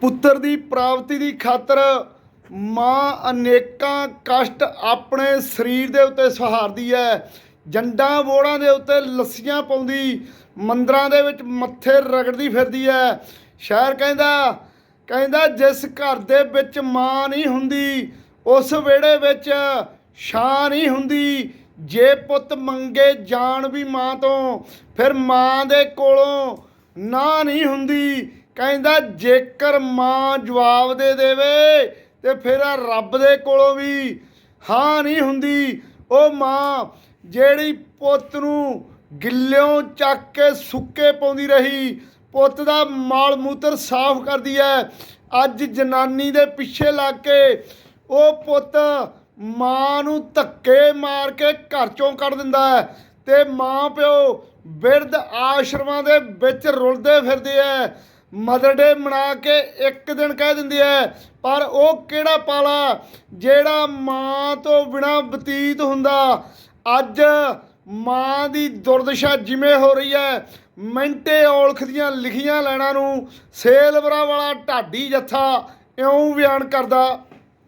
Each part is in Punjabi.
ਪੁੱਤਰ ਦੀ ਪ੍ਰਾਪਤੀ ਦੀ ਖਾਤਰ ਮਾਂ ਅਨੇਕਾਂ ਕਸ਼ਟ ਆਪਣੇ ਸਰੀਰ ਦੇ ਉੱਤੇ ਸਹਾਰਦੀ ਹੈ, ਜੰਡਾਂ ਬੋੜਾਂ ਦੇ ਉੱਤੇ ਲੱਸੀਆਂ ਪਾਉਂਦੀ, ਮੰਦਰਾਂ ਦੇ ਵਿੱਚ ਮੱਥੇ ਰਗੜਦੀ ਫਿਰਦੀ ਹੈ। ਸ਼ਾਇਰ ਕਹਿੰਦਾ ਕਹਿੰਦਾ ਜਿਸ ਘਰ ਦੇ ਵਿੱਚ ਮਾਂ ਨਹੀਂ ਹੁੰਦੀ, ਉਸ ਵਿਹੜੇ ਵਿੱਚ ਛਾਂ ਨਹੀਂ ਹੁੰਦੀ। ਜੇ ਪੁੱਤ ਮੰਗੇ ਜਾਣ ਵੀ ਮਾਂ ਤੋਂ, ਫਿਰ ਮਾਂ ਦੇ ਕੋਲੋਂ ਨਾ ਨਹੀਂ ਹੁੰਦੀ। ਕਹਿੰਦਾ ਜੇਕਰ ਮਾਂ ਜਵਾਬ ਦੇ ਦੇਵੇ ਤੇ ਫਿਰ ਆ ਰੱਬ ਦੇ ਕੋਲੋਂ ਵੀ ਹਾਂ ਨਹੀਂ ਹੁੰਦੀ। ਉਹ ਮਾਂ ਜਿਹੜੀ ਪੁੱਤ ਨੂੰ ਗਿੱਲਿਓਂ ਚੱਕ ਕੇ ਸੁੱਕੇ ਪਾਉਂਦੀ ਰਹੀ, ਪੁੱਤ ਦਾ ਮਾਲ ਮੂਤਰ ਸਾਫ਼ ਕਰਦੀ ਹੈ ਅੱਜ ਜਨਾਨੀ ਦੇ ਪਿੱਛੇ ਲੱਗ ਕੇ ਉਹ ਪੁੱਤ ਮਾਂ ਨੂੰ ਧੱਕੇ ਮਾਰ ਕੇ ਘਰ ਚੋਂ ਕੱਢ ਦਿੰਦਾ ਹੈ ਤੇ ਮਾਂ ਪਿਓ ਬਿਰਧ ਆਸ਼ਰਮਾਂ ਦੇ ਵਿੱਚ ਰੁਲਦੇ ਫਿਰਦੇ ਐ। ਮਦਰ ਡੇ ਮਨਾ ਕੇ ਇੱਕ ਦਿਨ ਕਹਿ ਦਿੰਦੀ ਹੈ, ਪਰ ਉਹ ਕਿਹੜਾ ਪਾਲਾ ਜਿਹੜਾ ਮਾਂ ਤੋਂ ਬਿਨਾ ਬਤੀਤ ਹੁੰਦਾ? ਅੱਜ ਮਾਂ ਦੀ ਦੁਰਦਸ਼ਾ ਜਿਵੇਂ ਹੋ ਰਹੀ ਹੈ, ਮਿੰਟੇ ਔਲਖ ਦੀਆਂ ਲਿਖੀਆਂ ਲੈਣਾ ਨੂੰ ਸੇਲਵਰਾ ਵਾਲਾ ਢਾਡੀ ਜੱਥਾ ਇਉਂ ਬਿਆਨ ਕਰਦਾ।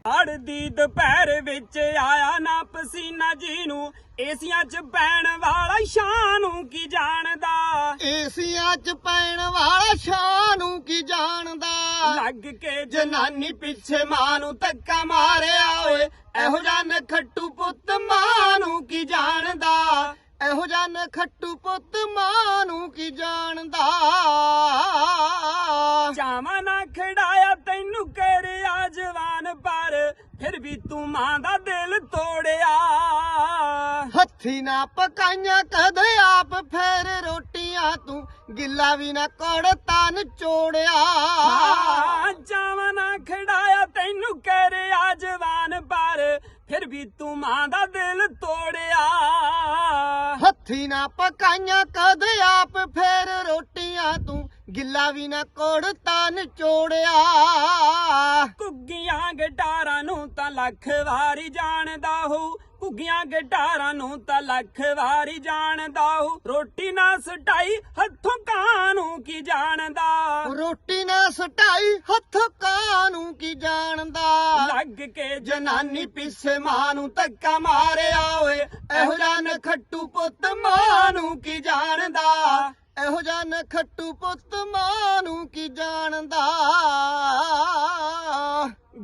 ਹੜ ਦੀ ਦੁਪਹਿਰ ਵਿੱਚ ਆਇਆ ਨਾ ਪਸੀਨਾ ਜੀ ਨੂੰ ਏਸੀਆਂ 'ਚ ਪੈਣ ਵਾਲਾ ਸ਼ਾਨ ਨੂੰ ਕੀ ਜਾਣਦਾ? ਏਸੀਆਂ ਚ ਪੈਣ ਵਾਲਾ ਸ਼ਾਹ ਨੂੰ ਕੀ ਜਾਣਦਾ? ਲੱਗ ਕੇ ਜਨਾਨੀ ਪਿੱਛੇ ਮਾਂ ਨੂੰ ਧੱਕਾ ਮਾਰਿਆ ਓਏ ਇਹੋ ਜਿਹਾ ਨਖੱਟੂ ਪੁੱਤ ਮਾਂ ਨੂੰ ਕੀ ਜਾਣਦਾ? ਇਹੋ ਜਿਹਾ ਨਖੱਟੂ ਪੁੱਤ ਮਾਂ ਨੂੰ ਕੀ ਜਾਣਦਾ? ਤੂੰ ਮਾਂ ਦਾ ਦਿਲ ਤੋੜਿਆ। ਹੱਥੀ ਨਾ ਪਕਾਈਆਂ ਕਦੇ ਆਪ ਫੇਰ ਰੋਟੀਆਂ ਤੂੰ ਗਿੱਲਾ ਵੀ ਨਾ ਕੋੜ ਤਨ ਚੋੜਿਆ। ਚਾਵਾਂ ਨਾ ਖੜਾਇਆ ਤੈਨੂੰ ਕਰਿਆ ਜਵਾਨ ਪਰ ਫਿਰ ਵੀ ਤੂੰ ਮਾਂ ਦਾ ਦਿਲ ਤੋੜਿਆ। ਹੱਥੀ ਨਾ ਪਕਾਈਆਂ ਕਦੇ ਆਪ ਫੇਰ ਰੋਟੀਆਂ ਤੂੰ ਗਿੱਲਾ ਵੀ ਨਾ ਕੋੜ ਤਨ ਚੋੜਿਆ। ਲੱਖ ਵਾਰੀ ਜਾਣਦਾ ਹੋ ਕੁੱਗੀਆਂ ਗਿਟਾਰਾਂ ਨੂੰ ਤਾਂ ਲੱਖ ਵਾਰੀ ਜਾਣਦਾ ਹੋ। ਰੋਟੀ ਨਾ ਸਟਾਈ ਹੱਥੋਂ ਕਾਂ ਨੂੰ ਕੀ ਜਾਣਦਾ? ਰੋਟੀ ਨਾ ਸਟਾਈ ਹੱਥ ਕਾਂ ਨੂੰ ਕੀ ਜਾਣਦਾ? ਲੱਗ ਕੇ ਜਨਾਨੀ ਪਿੱਛੇ ਮਾਂ ਨੂੰ ਧੱਕਾ ਮਾਰਿਆ ਓਏ। ਇਹੋ ਜਿਹਾ ਨਖੱਟੂ ਪੁੱਤ ਮਾਂ ਨੂੰ ਕੀ ਜਾਣਦਾ? ਇਹੋ ਜਿਹਾ ਨਖੱਟੂ ਪੁੱਤ ਮਾਂ ਨੂੰ ਕੀ ਜਾਣਦਾ?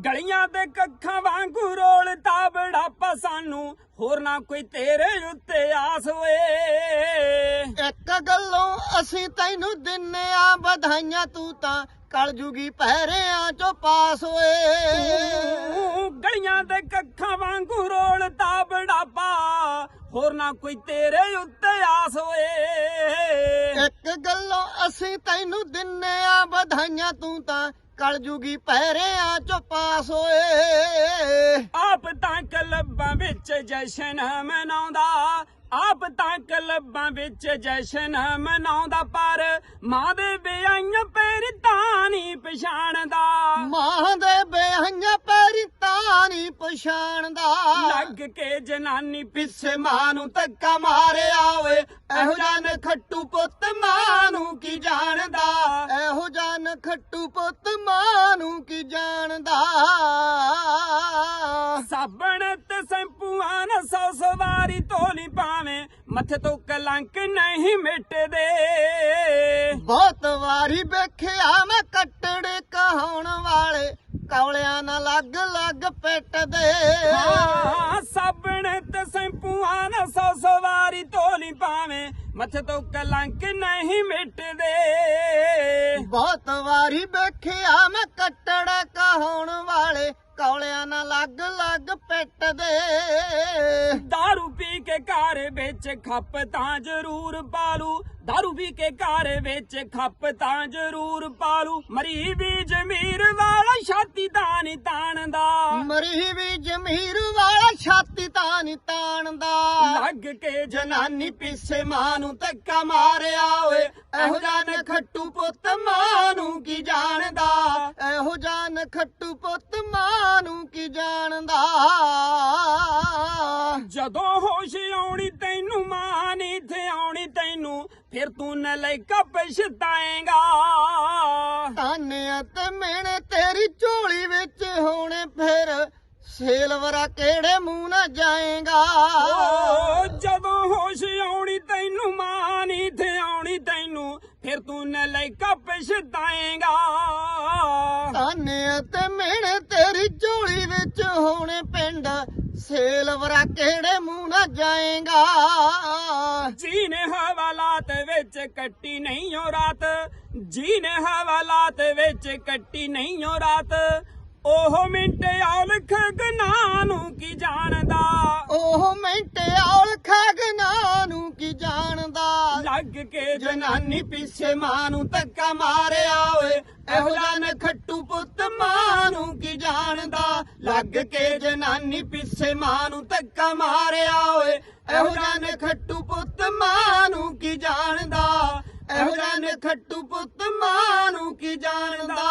ਗਲੀਆਂ ਦੇ ਕੱਖਾਂ ਵਾਂਗੂ ਰੋਲਦਾ ਬੜਾਪਾ ਸਾਨੂੰ। ਹੋਰ ਨਾ ਕੋਈ ਤੇਰੇ ਉੱਤੇ ਆਸ ਹੋਏ। ਇੱਕ ਗੱਲੋਂ ਅਸੀਂ ਤੈਨੂੰ ਦਿੰਨੇ ਆ ਵਧਾਈਆਂ ਤੂੰ ਤਾਂ ਕਲ ਜੂਗੀ ਪਹਿਰਿਆਂ ਚੋਂ ਪਾਸ ਹੋਏ। ਤੂੰ ਗਲੀਆਂ ਦੇ ਕੱਖਾਂ ਵਾਂਗੂ ਰੋਲਦਾ ਬੜਾਪਾ ਹੋਰ ਨਾ ਕੋਈ ਤੇਰੇ ਉੱਤੇ ਆਸ ਹੋਏ। ਇੱਕ ਗੱਲੋਂ ਅਸੀਂ ਤੈਨੂੰ ਦਿੰਨੇ ਆ ਵਧਾਈਆਂ ਤੂੰ ਤਾਂ ਕਲ ਜੂਗੀ ਪਹਿਰਿਆਂ ਚੋਂ ਪਾਸ ਹੋਏ। ਆਪ ਤਾਂ ਕਲੱਬਾਂ ਵਿੱਚ ਜਸ਼ਨ ਮਨਾਉਂਦਾ ਆਪ ਤਾਂ ਕਲੱਬਾਂ ਵਿੱਚ ਜਸ਼ਨ ਮਨਾਉਂਦਾ ਪਰ ਮਾਂ ਦੇ ਵਿਆਹੀਆਂ ਪੈਰ ਤਾਂ ਨਹੀਂ ਪਛਾਣਦਾ। ਮਾਂ ਦੇ ਤਾਂ ਨਹੀਂ ਪਛਾਣਦਾ। ਲੱਗ ਕੇ ਜਨਾਨੀ ਪਿੱਛੇ ਮਾਂ ਨੂੰ ਧੱਕਾ ਮਾਰਿਆ ਓਏ ਇਹੋ ਜਿਹਾ ਨਖੱਟੂ ਪੁੱਤ ਮਾਂ ਨੂੰ ਕੀ ਜਾਣਦਾ? ਇਹੋ ਜਿਹਾ ਨਖੱਟੂ ਪੁੱਤ ਮਾਂ ਨੂੰ ਕੀ ਜਾਣਦਾ? ਸਾਬਣ ਤੇ ਸੈਂਪੂਆਂ ਨਾ ਸੌ ਸੌ ਵਾਰੀ ਧੋਲੀ ਪਾਵੇਂ ਮੱਥੇ ਤੋਂ ਕਲੰਕ ਨਹੀਂ ਮਿਟਦੇ। ਬਹੁਤ ਵਾਰੀ ਵੇਖਿਆ ਮੈਂ ਕੌਲਿਆਂ ਨਾਲ ਲੱਗ ਲੱਗ ਪਿੱਟਦੇ ਹਾਂ ਸਾਬਣ ਤੇ ਸੈਂਪੂਆਂ ਨਾ ਸੌ ਸੌ ਵਾਰੀ ਧੋਲੀ ਪਾਵੇਂ ਮੱਥੇ ਤੋਂ ਕਲੰਕ ਨਹੀਂ ਮਿਟਦੇ। ਬਹੁਤ ਵਾਰੀ ਵੇਖਿਆ ਮੈਂ ਕੱਟੜਾ ਕਹਾਉਣ ਵਾਲੇ ਕੌਲਿਆਂ ਨਾਲ ਲੱਗ ਲੱਗ ਪਿੱਟਦੇ दारू ਪੀ ਕੇ ਘਰ ਵਿੱਚ ਖੱਪ ਤਾਂ ਜ਼ਰੂਰ ਪਾਲੂ। दारू ਪੀ ਕੇ ਘਰ ਵਿੱਚ ਖੱਪ ਤਾਂ ਜ਼ਰੂਰ ਪਾਲੂ। ਮਰੀ ਵੀ ਜ਼ਮੀਰ ਵਾਲਾ ਛਾਤੀ ਤਾਂ ਨਹੀਂ ਤਾਣਦਾ। ਮਰੀ ਵੀ ਜਮੀਰ ਵਾਲਾ ਛਾਤੀ ਤਾਂ ਨਹੀਂ ਤਾਣਦਾ। ਲੱਗ ਕੇ ਜਨਾਨੀ ਪਿੱਛੇ ਮਾਂ ਨੂੰ ਧੱਕਾ ਮਾਰਿਆ ਓਏ। ਇਹੋ ਜਿਹਾ ਨਖੱਟੂ ਪੁੱਤ ਮਾਂ ਨੂੰ ਕੀ ਜਾਣਦਾ? ਇਹੋ ਜਿਹਾ ਨਖੱਟੂ ਪੁੱਤ ਮਾਂ ਨੂੰ ਕੀ ਜਾਣਦਾ? ਜਦੋਂ ਫਿਰ ਤੂੰ ਨਲਾਇਕਾ ਪਛਤਾਏਗਾ। ਤਾਨੇ ਤੇ ਮਿਹਣੇ ਤੇਰੀ ਝੋਲੀ ਵਿੱਚ ਹੋਣੇ ਫਿਰ ਸੇਲਵਰਾ ਕਿਹੜੇ ਮੂੰਹ ਨਾ ਜਾਏਗਾ? ਜਦੋਂ ਹੋਸ਼ ਆਉਣੀ ਤੈਨੂੰ ਮਾਂ ਨਹੀਂ ਤੇ ਆਉਣੀ ਤੈਨੂੰ ਫਿਰ ਤੂੰ ਨਲਾਇਕਾ ਪਛਤਾਏਗਾ। ਤਾਨੇ ਤੇ ਮਿਹਣੇ ਤੇਰੀ ਝੋਲੀ ਵਿੱਚ ਹੋਣੇ ਪਿੰਡ ਸੇਲਵਰਾ ਕਿਹੜੇ ਮੂੰਹ ਨਾ ਜਾਏਗਾ? ਜੀ ਨੇ ਹਵਾਲਾਤ ਵਿੱਚ ਕੱਟੀ ਨਹੀਂ ਓ ਰਾਤ ਜੀ ਨੇ ਹਵਾਲਾਤ ਵਿੱਚ ਕੱਟੀ ਨਹੀਂ ਓ ਰਾਤ ਉਹ ਮਿੰਟ ਔਲਖ ਗਨਾ ਨੂੰ ਕੀ ਜਾਣਦਾ? ਉਹ ਮਿੰਟੇ ਔਲ ਖਗਨਾ ਨੂੰ ਕੀ ਜਾਣਦਾ? ਲੱਗ ਕੇ ਜਨਾਨੀ ਪਿੱਛੇ ਮਾਂ ਨੂੰ ਧੱਕਾ ਮਾਰਿਆ ਓਏ। ਇਹੋ ਜਿਹਾ ਨਖੱਟੂ ਪੁੱਤ ਮਾਂ ਨੂੰ ਕੀ ਜਾਣਦਾ? ਲੱਗ ਕੇ ਜਨਾਨੀ ਪਿੱਛੇ ਮਾਂ ਨੂੰ ਧੱਕਾ ਮਾਰਿਆ ਓਏ। ਇਹੋ ਜਿਹਾ ਨਖੱਟੂ ਪੁੱਤ ਮਾਂ ਨੂੰ ਕੀ ਜਾਣਦਾ? ਇਹੋ ਜਿਹਾ ਨਖੱਟੂ ਪੁੱਤ ਮਾਂ ਨੂੰ ਕੀ ਜਾਣਦਾ?